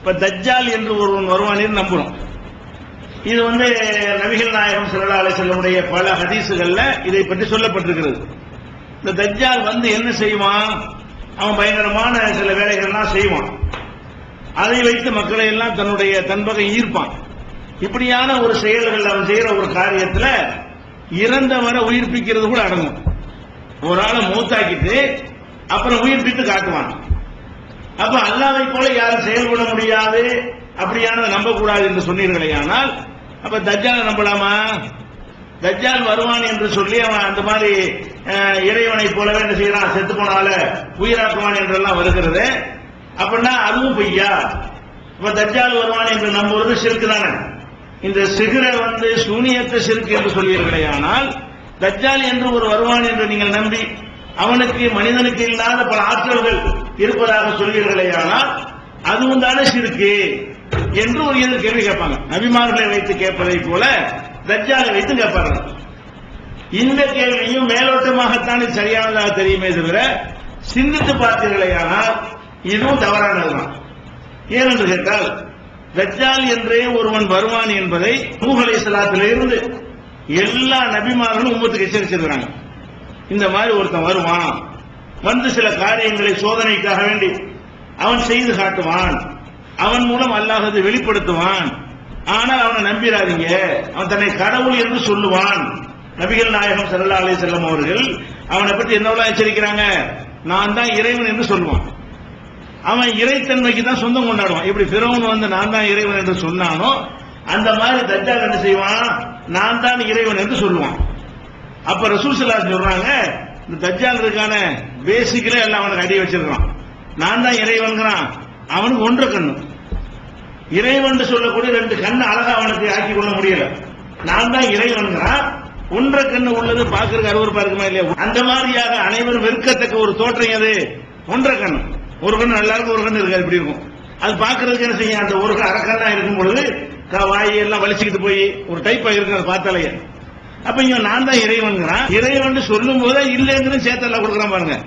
இப்ப தஜ்ஜால் என்று ஒருவன் வருவான் என்று நம்புறோம். இது வந்து நபிகள் நாயகம் ஸல்லல்லாஹு அலைஹி பல ஹதீசுகள்ல இதை பற்றி சொல்லப்பட்டிருக்கிறது. இந்த தஜ்ஜால் வந்து என்ன செய்வான்? அவன் பயங்கரமான சில வேலைகள்லாம் செய்வான். அதை வைத்து மக்களை எல்லாம் தன்னுடைய தன்பகம் ஈர்ப்பான். இப்படியான ஒரு செயல்கள் அவன் செய்யற ஒரு காரியத்துல இறந்தவரை உயிர்ப்பிக்கிறது கூட அடங்கும். ஒரு ஆளை மூத்தாக்கிட்டு அப்புறம் உயிர்ப்பித்து காட்டுவான். அப்ப அல்லாவை போல யாரும் செயல்பட முடியாது. அப்படியானதை நம்பக்கூடாது என்று சொன்னீர்களே ஆனால் அப்ப தஜ்ஜாலை நம்பலாமா? தஜ்ஜால் வருவான் என்று சொல்லி அவன் அந்த மாதிரி இறைவனை போலவே என்ன செய்யறான்? செத்து போனால உயிராக்குவான் என்றெல்லாம் வருகிறது. அப்படின்னா அதுவும் பொய்யா? இப்ப தஜ்ஜால் வருவான் என்று நம்புவது சிறுக்கு தானே. இந்த சிகரை வந்து சூனியத்தை சிறுக்கு என்று சொல்லியிருக்கிறேன் ஆனால் தஜ்ஜால் என்று ஒரு வருவான் என்று நீங்கள் நம்பி அவனுக்கு மனிதனுக்கு இல்லாத பல ஆற்றல்கள் இருப்பதாக சொல்வீர்களே ஆனால் அதுவும் தானே சிறுக்கு என்று ஒரு எதிர் கேள்வி கேட்பாங்க. நபிமார்களை வைத்து கேட்பதை போல தஜ்ஜாலை வைத்து கேட்பார்கள். இந்த கேள்வியும் மேலோட்டமாகத்தான் சரியானதாக தெரியுமே தவிர சிந்தித்து பார்த்தீர்களேயானால் இதுவும் தவறானதுதான். ஏனென்று கேட்டால் தஜ்ஜால் என்றே ஒருவன் வருவான் என்பதை நூகலை இருந்து எல்லா நபிமார்களும் உம்மத்துக்கு எச்சரிச்சிருக்கிறாங்க இந்த மாதிரி ஒருத்தன் வருவான். வந்து சில காரியங்களை சோதனைக்காக வேண்டி அவன் செய்து காட்டுவான். அவன் மூலம் அல்லாஹ் அதை வெளிப்படுத்துவான். ஆனால் அவனை நம்பிடாதீங்க அவன் தன்னை கடவுள் என்று சொல்லுவான். நபிகள் நாயகம் சல்லா அலி செல்லம் அவர்கள் அவனை பற்றி என்னவெல்லாம் எச்சரிக்கிறாங்க? நான் தான் இறைவன் என்று சொல்லுவான். அவன் இறைத்தன்மைக்கு தான் சொந்தம் கொண்டாடுவான். இப்படி பிறவன் வந்து நான் தான் இறைவன் என்று சொன்னானோ அந்த மாதிரி தஜ்ஜால் என்ன செய்வான்? நான் தான் இறைவன் என்று சொல்லுவான். அப்ப ரசூசலா சொல்றாங்க இந்த தஜ்ஜால் இருக்கான எல்லாம் அவனுக்கு அடி வச்சிருக்கான் நான் தான் இறைவன்கிறான். அவனுக்கு ஒன்று கண்ணு. இறைவன் சொல்லக்கூடிய ரெண்டு கண்ணு அழகா அவனுக்கு ஆக்கி கொள்ள முடியல. நான் தான் இறைவன்கிறான் ஒன்றை கண்ணு உள்ளது பார்க்கறதுக்கு அருவருப்பா இருக்குமா இல்லையா? அந்த மாதிரியாக அனைவரும் வெறுக்கத்தக்க ஒரு தோற்றம் எது? ஒன்றை கண்ணு. ஒரு கண்ணு நல்லா இருக்கும் ஒரு கண்ணு இருக்காது இப்படி இருக்கும். அது பாக்குறதுக்கு என்ன செய்யும்? அந்த ஒரு அரக்கண்ணா இருக்கும் பொழுது வாயெல்லாம் எல்லாம் வலிச்சுக்கிட்டு போய் ஒரு டைப் ஆகிருக்கு அதை பார்த்தாலே அப்ப இவன் நான் தான் இறைவன்கிறான் இறைவன் சொல்லும் போதே இல்லைங்கிற சேர்த்தெல்லாம் கொடுக்குறான் பாருங்க.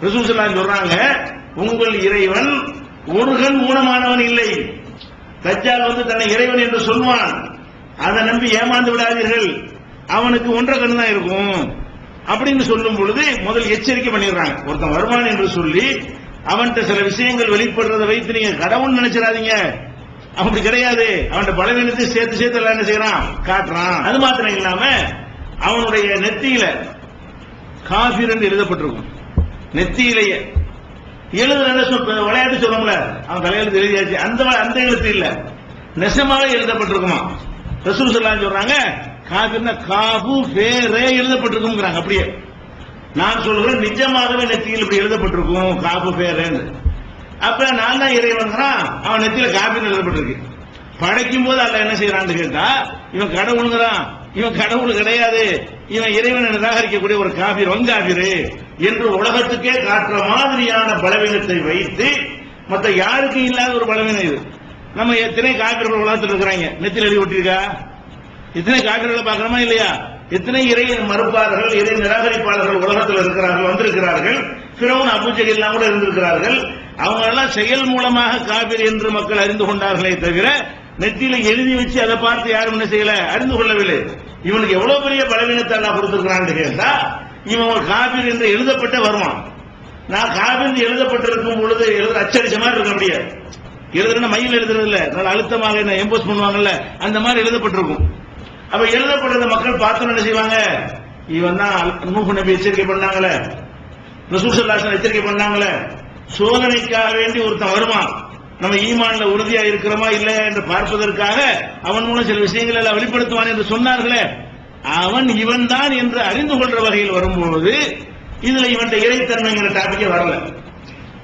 ரசூசல்லாம் சொல்றாங்க உங்கள் இறைவன் ஒரு கண் ஊனமானவன் இல்லை. தஜ்ஜால் வந்து தன்னை இறைவன் என்று சொல்வான். அதை நம்பி ஏமாந்து விடாதீர்கள். அவனுக்கு ஒன்றை கண்ணு தான் இருக்கும். அப்படின்னு சொல்லும் பொழுது முதல் எச்சரிக்கை பண்ணிடுறாங்க. ஒருத்தன் வருவான் என்று சொல்லி அவன்கிட்ட சில விஷயங்கள் வெளிப்படுறதை வைத்து நீங்க கடவுள் நினைச்சிடாதீங்க. அப்படி கிடையாது. அவன்கிட்ட பலவீனத்தை சேர்த்து சேர்த்து எல்லாம் என்ன செய்யறான்? காட்டுறான். அது மாத்திரம் இல்லாம அவனுடைய நெத்தியில காஃபிர் என்று எழுதப்பட்டிருக்கும். நெத்தியிலேயே. எழுதுன விளையாட்டு சொல்லுவோம்ல அவன் தலையெழுத்து எழுதியாச்சு. அந்த அந்த எழுத்து இல்ல. நெசமாக எழுதப்பட்டிருக்குமா? ரசூல் ஸல்லல்லாஹு சொல்றாங்க காஃபிர்னா காபு பேரே எழுதப்பட்டிருக்குங்கிறாங்க அப்படியே. நான் சொல்றேன் நிஜமாகவே நெத்தியில் இப்படி எழுதப்பட்டிருக்கும் காபு பேரேன்னு அப்ப நான் தான் இறைவன்கிறான் அவன் நெத்தியில காபின்னு எழுதப்பட்டிருக்கு. படைக்கும் போது அல்ல என்ன செய்யறான்னு கேட்டா இவன் கடவுளுங்கிறான். இவன் கடவுள் கிடையாது. இவன் இறைவனை நிராகரிக்கக்கூடிய ஒரு காபிர் வங்காபிரு என்று உலகத்துக்கே காட்டுற மாதிரியான பலவீனத்தை வைத்து மத்த யாருக்கு இல்லாத ஒரு பலவீனம் இது? நம்ம எத்தனை காபிர்கள் உலகத்தில் இருக்கிறாங்க? நெத்தில் எழுதி விட்டிருக்கா எத்தனை காபிர்களை பார்க்கணுமா இல்லையா? எத்தனை இறை மறுப்பாளர்கள் இறை நிராகரிப்பாளர்கள் உலகத்தில் இருக்கிறார்கள் வந்திருக்கிறார்கள்? பிறவும் அபுஜல் எல்லாம் கூட இருந்திருக்கிறார்கள். அவங்க எல்லாம் செயல் மூலமாக காபிர் என்று மக்கள் அறிந்து கொண்டார்களே தவிர நெத்தியில எழுதி வச்சு அதை பார்த்து யாரும் என்ன செய்யல? அறிந்து கொள்ளவில்லை. இவனுக்கு எவ்வளவு பெரிய பலவீனத்தை நான் கொடுத்திருக்கிறான்னு கேட்டா இவன் ஒரு காபிர் என்று எழுதப்பட்ட வருவான். நான் காபிர் என்று எழுதப்பட்டிருக்கும் பொழுது எழுத அச்சடிச்ச மாதிரி இருக்க முடியாது. எழுதுறேன்னா மயில் எழுதுறது இல்ல. நல்ல அழுத்தமாக என்ன எம்போஸ் பண்ணுவாங்கல்ல அந்த மாதிரி எழுதப்பட்டிருக்கும். அப்ப எழுதப்படுறத மக்கள் பார்த்து என்ன செய்வாங்க? இவன் தான் நூஹு நபி எச்சரிக்கை பண்ணாங்களே. ரசூசல்லாசன் எச்சரிக்கை பண்ணாங்களே. சோதனைக்காக வேண்டி ஒருத்தன் வருவான். நம்ம ஈமான்ல உறுதியா இருக்கிறோமா இல்லையா என்று பார்ப்பதற்காக அவன் மூலம் சில விஷயங்களை எல்லாம் வெளிப்படுத்துவான் என்று சொன்னார்களே. அவன் இவன் தான் என்று அறிந்து கொள்ற வகையில் வரும்போது இதுல இவன் இறைத்தன்மைங்கிற டாபிக்கே வரல.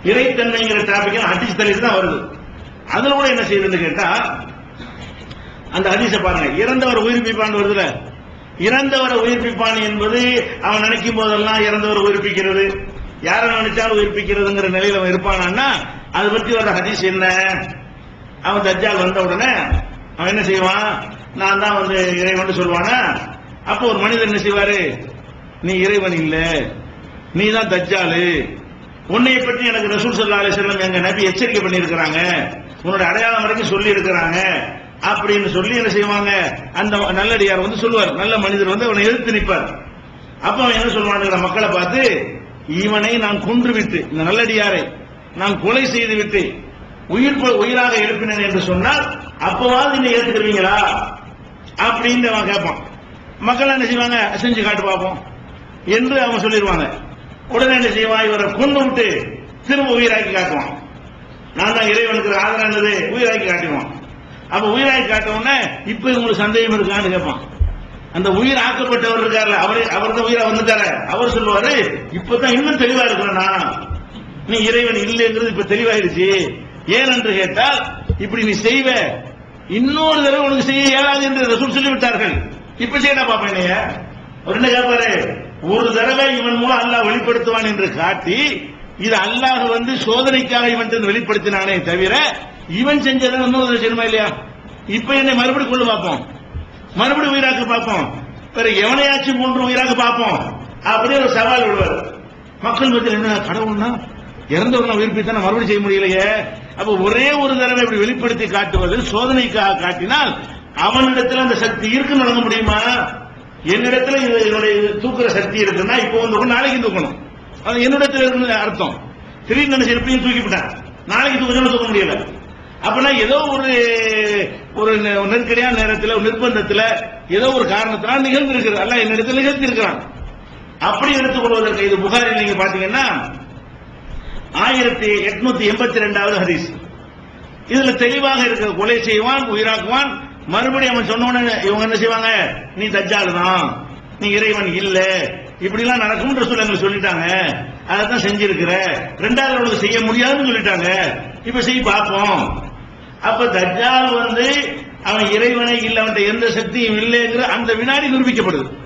இறைத்தன்மைங்கிற டாபிக் அடிச்சு தள்ளிட்டு தான் வருது. அதுல கூட என்ன செய்யுதுன்னு கேட்டா அந்த அதிச பாருங்க. இறந்தவர் உயிர்ப்பிப்பான் வருதுல. இறந்தவரை உயிர்ப்பிப்பான் என்பது அவன் நினைக்கும் போதெல்லாம் இறந்தவரை உயிர்ப்பிக்கிறது. யாரை நினைச்சாலும் உயிர்ப்பிக்கிறதுங்கிற நிலையில அவன் இருப்பானான்னா அதை பத்தி வர ஹதீஸ் என்ன? அவன் தஜ்ஜால் வந்த உடனே அவன் என்ன செய்வான்? நான் தான் வந்து இறைவன் சொல்லுவானா அப்போ ஒரு மனிதர் என்ன செய்வாரு? நீ இறைவன் இல்ல. நீ தான் தஜ்ஜாலு. உன்னைய பற்றி எனக்கு ரசூல் சல்லா அலைஹி வஸல்லம் எங்க நபி எச்சரிக்கை பண்ணியிருக்கிறாங்க. உன்னோட அடையாளம் வரைக்கும் சொல்லி இருக்கிறாங்க அப்படின்னு சொல்லி என்ன செய்வாங்க? அந்த நல்லடியார் வந்து சொல்லுவார். நல்ல மனிதர் வந்து அவனை எதிர்த்து நிற்பார். அப்ப அவன் என்ன சொல்லுவான் மக்களை பார்த்து இவனை நான் கொன்று விட்டு இந்த நல்லடியாரை நான் கொலை செய்துவிட்டு உயிர் உயிராக எழுப்பினேன் என்று சொன்னால் அப்பவாவது நீங்க ஏத்துக்கிறீங்களா அப்படின்னு அவன் கேட்பான். மக்கள் என்ன செய்வாங்க? செஞ்சு காட்டு பார்ப்போம் என்று அவன் சொல்லிடுவாங்க. உடனே என்ன செய்வான்? இவரை கொண்டு விட்டு திரும்ப உயிராக்கி காட்டுவான். நான் தான் இறைவனுக்கு ஆதரவு உயிராக்கி காட்டுவான் அப்ப உயிராக்கி காட்டவுடனே இப்ப உங்களுக்கு சந்தேகம் இருக்கான்னு கேட்பான். அந்த உயிர் ஆக்கப்பட்டவர் இருக்கார்ல அவரே அவர் தான் உயிரா வந்துட்டாரு அவர் சொல்லுவாரு இப்பதான் இன்னும் தெளிவா இருக்கிறேனா நீ இறைவன் இல்லைங்கிறது இப்ப தெளிவாயிருச்சு ஏன் என்று கேட்டால் இப்படி நீ செய்வ இன்னொரு தடவை உனக்கு செய்ய இயலாது என்று ரசூல் சொல்லி விட்டார்கள் இப்ப செய்யடா பாப்பா என்னைய? அவர் என்ன கேட்பாரு? ஒரு தடவை இவன் மூலம் அல்லாஹ் வெளிப்படுத்துவான் என்று காட்டி இது அல்லாஹ் வந்து சோதனைக்காக இவன் வெளிப்படுத்தினானே தவிர இவன் செஞ்சதை இன்னொரு செய்யணுமா இல்லையா? இப்ப என்னை மறுபடியும் கொண்டு பார்ப்போம். மறுபடியும் உயிராக்க பார்ப்போம். பிறகு எவனையாச்சும் மூன்று உயிராக பார்ப்போம். அப்படியே ஒரு சவால் விடுவார். மக்கள் மத்தியில் என்ன கடவுள்னா? இறந்தவர்கள் உயிர்ப்பித்தான மறுபடியும் செய்ய முடியலையே? அப்ப ஒரே ஒரு தடவை இப்படி வெளிப்படுத்தி காட்டுவது சோதனைக்காக காட்டினால் அவனிடத்தில் அந்த சக்தி இருக்கு வழங்க முடியுமா? என்னிடத்துல இது என்னுடைய இது தூக்குற சக்தி இருக்குன்னா இப்போ வந்து நாளைக்கு தூக்கணும். அது என்னிடத்துல இருக்குன்னு அர்த்தம். திடீர்னு நினைச்சு எப்படியும் தூக்கிவிட்டான் நாளைக்கு தூக்கணும் தூக்க முடியல. அப்பனா ஏதோ ஒரு ஒரு நெருக்கடியான நேரத்தில் நிர்பந்தத்தில் ஏதோ ஒரு காரணத்தினால் நிகழ்ந்திருக்கிறது. அல்ல என்னிடத்தில் நிகழ்த்தி இருக்கிறான் அப்படி எடுத்துக்கொள்வதற்கு இது புகாரில் நீங்க பாத்தீங்கன்னா ஆயிரத்தி எட்நூத்தி எண்பத்தி ரெண்டாவது ஹதீஸ். இதுல தெளிவாக இருக்க. கொலை செய்வான் உயிராக்குவான். மறுபடியும் அவன் சொன்ன இவங்க என்ன செய்வாங்க? நீ தஜ்ஜால் தான் நீ இறைவன் இல்ல. இப்படி எல்லாம் நடக்கும் எங்களுக்கு சொல்லிட்டாங்க. அதான் செஞ்சிருக்கிற. ரெண்டாவது உனக்கு செய்ய முடியாதுன்னு சொல்லிட்டாங்க. இப்ப செய்ய பார்ப்போம். அப்ப தஜ்ஜால் வந்து அவன் இறைவனை இல்ல. அவன் எந்த சக்தியும் இல்லைங்கிற அந்த வினாடி நிரூபிக்கப்படுது.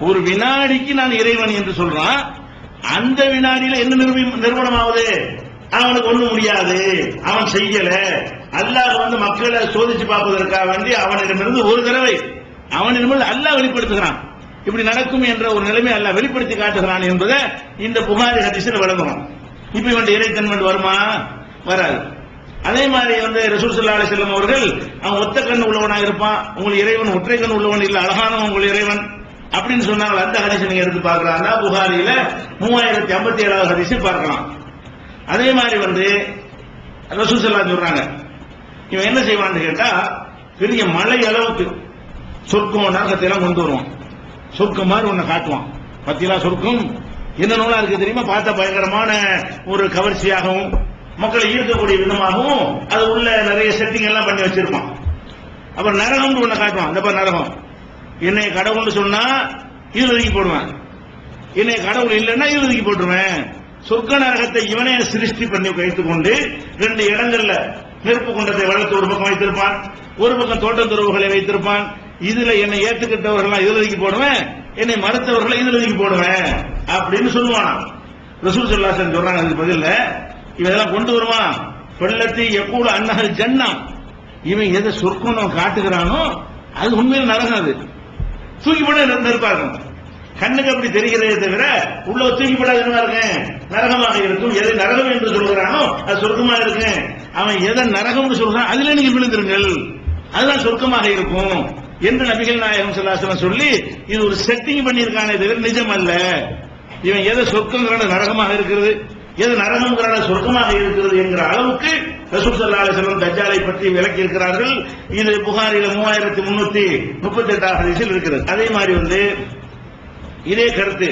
ஒரு வினாடிக்கு நான் இறைவன் என்று சொல்றான். அந்த வினாடியில என்ன நிறுவனம் நிறுவனமாவது அவனுக்கு ஒண்ணும் முடியாது. அவன் செய்யல. அல்லாஹ் வந்து மக்களை சோதிச்சு பார்ப்பதற்காக வேண்டி அவனிடமிருந்து ஒரு தடவை அவனிடமிருந்து அல்லாஹ் வெளிப்படுத்துகிறான். இப்படி நடக்கும் என்ற ஒரு நிலைமை அல்லாஹ் வெளிப்படுத்தி காட்டுகிறான் என்பதை இந்த புகாரி ஹதீஸில் விளங்குறோம். இப்ப இவன் இறைத்தன்மன் வருமா? வராது. அதே மாதிரி வந்து ரசூல் ஸல்லல்லாஹு அவர்கள் அவன் ஒத்த கண் உள்ளவனா இருப்பான். உங்கள் இறைவன் ஒற்றை கண் உள்ளவன் இல்ல அழகானவன் உங்கள் இறைவன். அப்படின்னு சொன்னாங்க. அந்த ஹதீஸ் நீங்க எடுத்து பார்க்கலாம்னா புகாரியில மூவாயிரத்தி ஐம்பத்தி ஏழாவது ஹதீஸ் பார்க்கலாம். அதே மாதிரி வந்து ரசூசல்லா சொல்றாங்க. இவன் என்ன செய்வான்னு கேட்டா பெரிய மலை அளவுக்கு சொர்க்கம் நரகத்தை எல்லாம் கொண்டு வருவான். சொர்க்கம் மாதிரி உன்னை காட்டுவான். பத்திலா சொர்க்கம்? என்ன நூலா இருக்கு தெரியுமா? பார்த்த பயங்கரமான ஒரு கவர்ச்சியாகவும் மக்களை ஈர்க்கக்கூடிய விதமாகவும் அது உள்ள நிறைய செட்டிங் எல்லாம் பண்ணி வச்சிருப்பான். அப்புறம் நரகம்னு ஒண்ணு காட்டுவான். இந்த நரகம். என்னை கடவுள்னு சொன்னா இதுல ஒதுக்கி போடுவேன். என்னை கடவுள் இல்லைன்னா இதுல ஒதுக்கி போட்டுருவேன். சொர்க்க நரகத்தை இவனே சிருஷ்டி பண்ணி வைத்துக் கொண்டு ரெண்டு இடங்கள்ல நெருப்பு குண்டத்தை வளர்த்து ஒரு பக்கம் வைத்திருப்பான் ஒரு பக்கம் தோட்ட துறவுகளை வைத்திருப்பான். இதுல என்னை ஏத்துக்கிட்டவர்கள் இதுல ஒதுக்கி போடுவேன் என்னை மறுத்தவர்களை இதுல ஒதுக்கி போடுவேன் அப்படின்னு சொல்லுவானா ரசூல் சொல்லாசன் சொல்றாங்க அதுக்கு பதில இவன் இதெல்லாம் கொண்டு வருவான். வெள்ளத்தை எப்பூல அன்னகர் ஜன்னம். இவன் எதை சொர்க்கம் அவன் காட்டுகிறானோ அது உண்மையில் நரகம் அது. தூக்கி போட நெருப்பா இருக்கும் கண்ணுக்கு அப்படி தெரிகிறதே தவிர உள்ள தூக்கி போடாத என்னவா இருக்கும்? நரகமாக இருக்கும். எதை நரகம் என்று சொல்கிறானோ அது சொர்க்கமாக இருக்கும். அவன் எதை நரகம்னு சொல்றான் அதுல நீங்க விழுந்துருங்கள். அதுதான் சொர்க்கமாக இருக்கும். என்று நபிகள் நாயகம் சொல்லாசனம் சொல்லி இது ஒரு செட்டிங் பண்ணியிருக்கானே தவிர நிஜம் அல்ல இவன் எதை சொர்க்கங்கிறான நரகமாக இருக்கிறது? எது நரகங்கிறான சொர்க்கமாக இருக்கிறது என்கிற அளவுக்கு ரசூல் சல்லா அலிஸ்லாம் தஜ்ஜாலை பற்றி விளக்கி இருக்கிறார்கள் இது புகாரில மூவாயிரத்தி முன்னூத்தி முப்பத்தி எட்டாவது ஹதீஸில் இருக்கிறது. அதே மாதிரி வந்து இதே கருத்து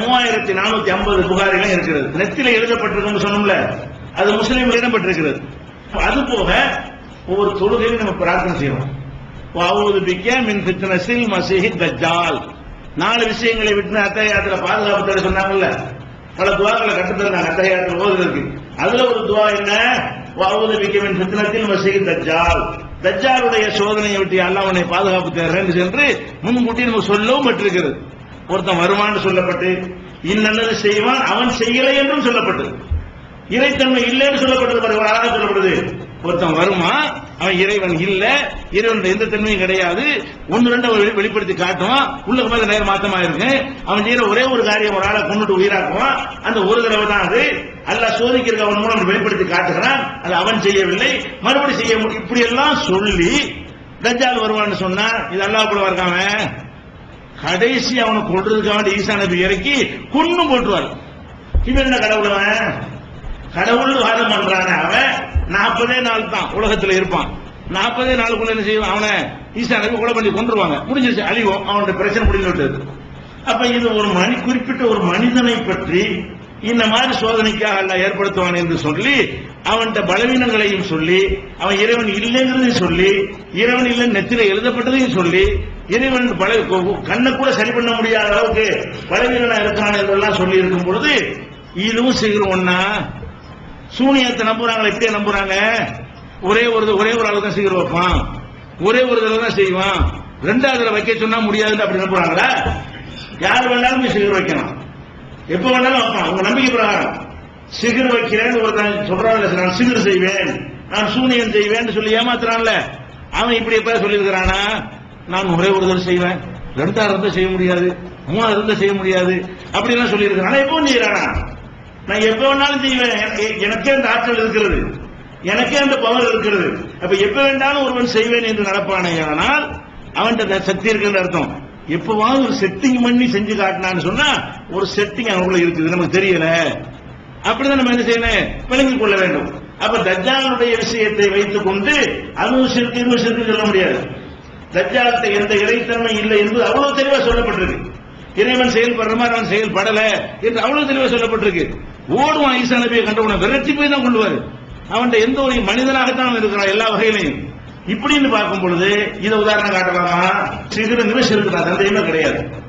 மூவாயிரத்தி நானூத்தி ஐம்பது புகாரில இருக்கிறது. நெத்தில எழுதப்பட்டிருக்குன்னு சொன்னோம்ல அது முஸ்லீம் இடம்பெற்றிருக்கிறது. அது போக ஒவ்வொரு தொழுகையும் நம்ம பிரார்த்தனை செய்யணும் வாவுது பிக்க மின் ஃபித்னஸில் மசீஹி தஜ்ஜால். நாலு விஷயங்களை விட்டு அத்தகையாத்துல பாதுகாப்பு தர சொன்னாங்கல்ல. பல துவாக்களை கட்டுத்தந்தாங்க அத்தகையாத்துல ஓதுறதுக்கு. அதுல ஒரு துவா என்ன? வாவுது பிக்க மின் ஃபித்னத்தில் தஜ்ஜால். தஜ்ஜாலுடைய சோதனையை விட்டு எல்லாம் உன்னை பாதுகாப்பு தேர்றேன் சென்று முன்கூட்டி நம்ம சொல்லவும் பட்டிருக்கிறது. ஒருத்தன் வருமான்னு சொல்லப்பட்டு இன்னல்லது செய்வான் அவன் செய்யலை என்றும் சொல்லப்பட்டது. இறைத்தன்மை இல்லைன்னு சொல்லப்பட்டது பாருங்க ஒரு சொல்லப்படுது. ஒருத்தன் வருமா அவன் இறைவன் இல்ல இறைவன் எந்த தன்மையும் கிடையாது. ஒன்னு ரெண்டு அவன் வெளிப்படுத்தி காட்டுவான் உள்ள மேல நேரம் மாத்தமா இருக்கு. அவன் செய்யற ஒரே ஒரு காரியம் ஒரு ஆளை கொண்டுட்டு உயிராக்குவான். அந்த ஒரு தடவை தான் அது. அல்ல சோதிக்கிறதுக்கு அவன் மூலம் வெளிப்படுத்தி காட்டுகிறான். அது அவன் செய்யவில்லை. மறுபடி செய்ய முடியும் இப்படி எல்லாம் சொல்லி தஜ்ஜால் வருவான்னு சொன்னா இது அல்லாஹ் கூட இருக்காம கடைசி அவனை கொள்றதுக்காக ஈசா நபி இறக்கி கொன்னு போட்டுருவார். இவன் என்ன கடவுள் அவன்? கடவுள் வாதம் பண்றான அவன். நாற்பதே நாள் தான் உலகத்தில் இருப்பான். நாற்பதே நாளுக்குள்ள என்ன செய்வான்? அவனை ஈசா நபி கொலை பண்ணி கொண்டுருவாங்க முடிஞ்சிருச்சு அழிவோம் அவனுடைய பிரச்சனை முடிஞ்சு விட்டது. அப்ப இது ஒரு மணி குறிப்பிட்ட ஒரு மனிதனை பற்றி இந்த மாதிரி சோதனைக்காக அல்ல ஏற்படுத்துவான் என்று சொல்லி அவன்கிட்ட பலவீனங்களையும் சொல்லி அவன் இறைவன் இல்லைங்கிறதையும் சொல்லி இறைவன் இல்லை நெத்தில எழுதப்பட்டதையும் சொல்லி இறைவன் பல கண்ணை கூட சரி பண்ண முடியாத அளவுக்கு பலவீனனா இருக்கான் என்றெல்லாம் சொல்லி இருக்கும் பொழுது இதுவும் செய்கிறோம் சூனியத்தை நம்புறாங்களா இப்படியே நம்புறாங்க? ஒரே ஒரு ஒரே ஒரு ஆளு தான் சீக்கிரம் வைப்பான் ஒரே ஒரு தடவை தான் செய்வான். ரெண்டாவது வைக்க சொன்னா முடியாதுன்னு அப்படி நம்புறாங்களா? யார் வேணாலும் போய் சிகர் வைக்கலாம். எப்ப வேணாலும் வைப்பான். உங்க நம்பிக்கை பிரகாரம். சிகர் வைக்கிறேன்னு ஒருத்தன் சொல்றான்ல நான் சிகர் செய்வேன். நான் சூனியம் செய்வேன்னு சொல்லி ஏமாத்துறான்ல. அவன் இப்படி எப்ப சொல்லியிருக்கிறானா? நான் ஒரே ஒரு தடவை செய்வேன். ரெண்டாவது இருந்தா செய்ய முடியாது. மூணாவது இருந்தா செய்ய முடியாது. அப்படிலாம் சொல்லியிருக்கிறான். ஆனா எப்போ செய்யறானா? நான் எப்ப வேணாலும் செய்வேன். எனக்கே அந்த ஆற்றல் இருக்கிறது. எனக்கே அந்த பவர் இருக்கிறது. அப்ப எப்ப வேண்டாலும் ஒருவன் செய்வேன் என்று நடப்பானே. ஆனால் அவன்கிட்ட சக்தி இருக்குன்னு அர்த்தம். எப்பவாவது ஒரு செட்டிங் பண்ணி செஞ்சு காட்டினான்னு சொன்னா ஒரு செட்டிங் அவனுக்குள்ள இருக்குது. நமக்கு தெரியல. அப்படிதான் நம்ம என்ன செய்யணும்? விளங்கிக் கொள்ள வேண்டும். அப்ப தஜாலுடைய விஷயத்தை வைத்துக் கொண்டு அனுசிற்கு இன்னும் சொல்ல முடியாது. தஜ்ஜாலத்தை எந்த இறைத்தன்மை இல்லை என்பது அவ்வளவு தெளிவா சொல்லப்பட்டிருக்கு. இறைவன் செயல்படுற மாதிரி அவன் செயல்படல என்று அவ்வளவு தெளிவா சொல்லப்பட்டிருக்கு. ஓடுவான் ஈசா நபியை கண்டவன விரட்டி போய் தான் கொள்வாரு. அவன்கிட்ட எந்த ஒரு மனிதனாகத்தான் அவன் இருக்கிறான் எல்லா வகையிலையும். இப்படின்னு பார்க்கும் பொழுது இதை உதாரணம் காட்டலாமா? சிறு நிமிஷம் நான் சந்தேகமே கிடையாது.